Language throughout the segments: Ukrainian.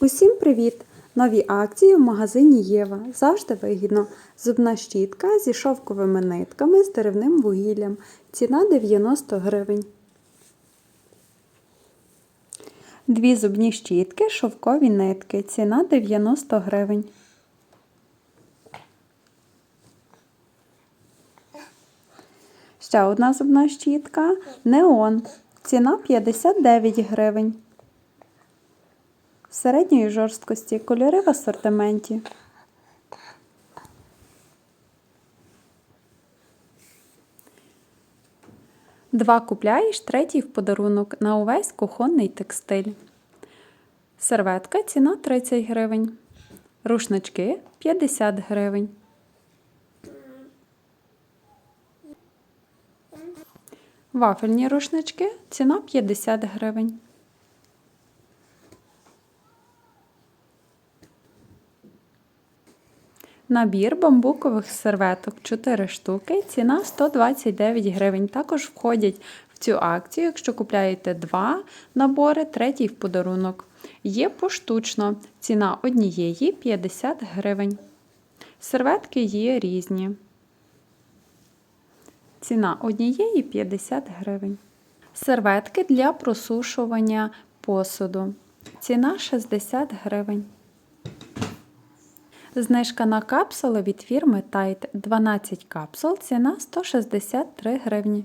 Усім привіт! Нові акції в магазині Єва. Завжди вигідно. Зубна щітка зі шовковими нитками з деревним вугіллям. Ціна 90 гривень. Дві зубні щітки, шовкові нитки. Ціна 90 гривень. Ще одна зубна щітка. Неон. Ціна 59 гривень. Середньої жорсткості. Кольори в асортименті. Два купляєш, третій в подарунок на увесь кухонний текстиль. Серветка ціна 30 гривень. Рушнички 50 гривень. Вафельні рушнички ціна 50 гривень. Набір бамбукових серветок 4 штуки, ціна 129 гривень. Також входять в цю акцію, якщо купляєте 2 набори, третій в подарунок. Є поштучно, ціна однієї 50 гривень. Серветки є різні. Ціна однієї 50 гривень. Серветки для просушування посуду. Ціна 60 гривень. Знижка на капсули від фірми Tide 12 капсул, ціна 163 гривні.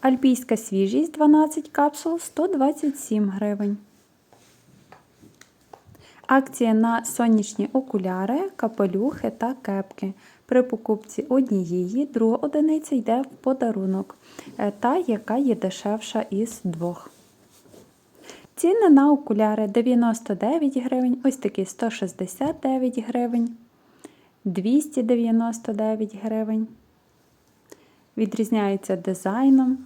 Альпійська свіжість 12 капсул 127 гривень. Акція на сонячні окуляри, капелюхи та кепки. При покупці однієї, друга одиниця йде в подарунок, е, та яка є дешевша із двох. Ціни на окуляри 99 гривень, ось такі 169 гривень, 299 гривень. Відрізняються дизайном.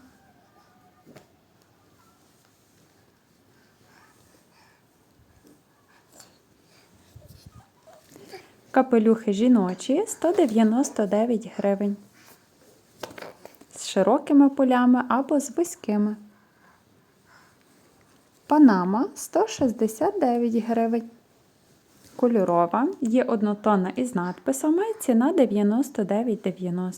Капелюхи жіночі 199 гривень. З широкими полями або з вузькими. Панама 169 гривень. Кольорова є однотонна із надписами. Ціна 99,90.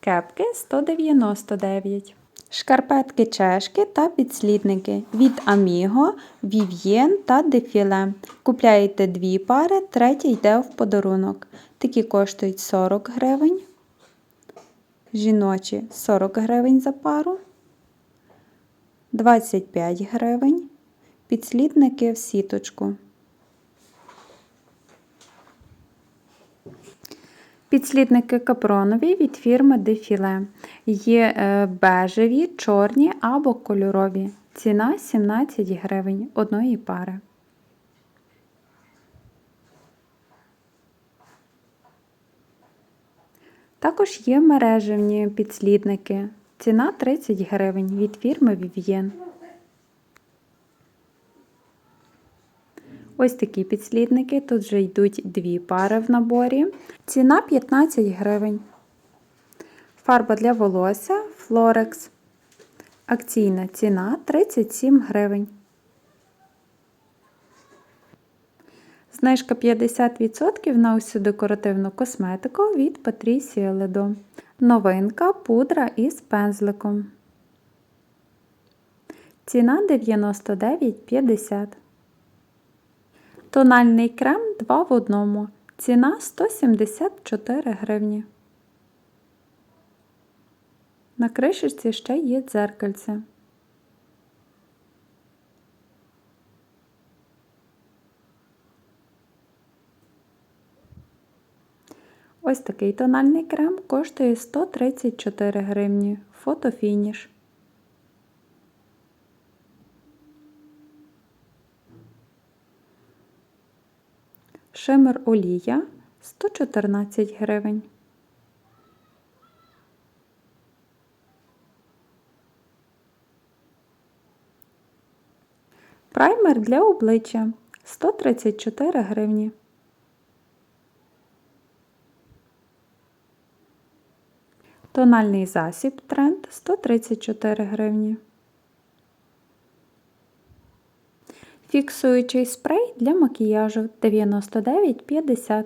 Кепки 199. Шкарпетки чешки та підслідники від Amigo, Vivien та Defile. Купляєте дві пари, третя йде в подарунок. Такі коштують 40 гривень. Жіночі 40 гривень за пару. 25 гривень. Підслідники в сіточку. Підслідники капронові від фірми Defile. Є е, бежеві, чорні або кольорові. Ціна 17 гривень одної пари. Також є мережевні підслідники. Ціна 30 гривень від фірми Vivien. Ось такі підслідники. Тут вже йдуть дві пари в наборі. Ціна 15 гривень. Фарба для волосся Florex. Акційна ціна 37 гривень. Знижка 50% на усю декоративну косметику від Patricia Ledo. Новинка пудра із пензликом. Ціна 99,50. Тональний крем 2 в одному. Ціна 174 гривні. На кришечці ще є дзеркальце. Ось такий тональний крем коштує 134 гривні. Фотофініш. Шимер олія 114 гривень. Праймер для обличчя 134 гривні. Тональний засіб тренд 134 гривні. Фіксуючий спрей для макіяжу 99,50.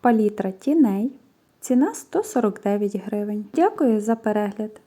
Палітра тіней. Ціна 149 гривень. Дякую за перегляд!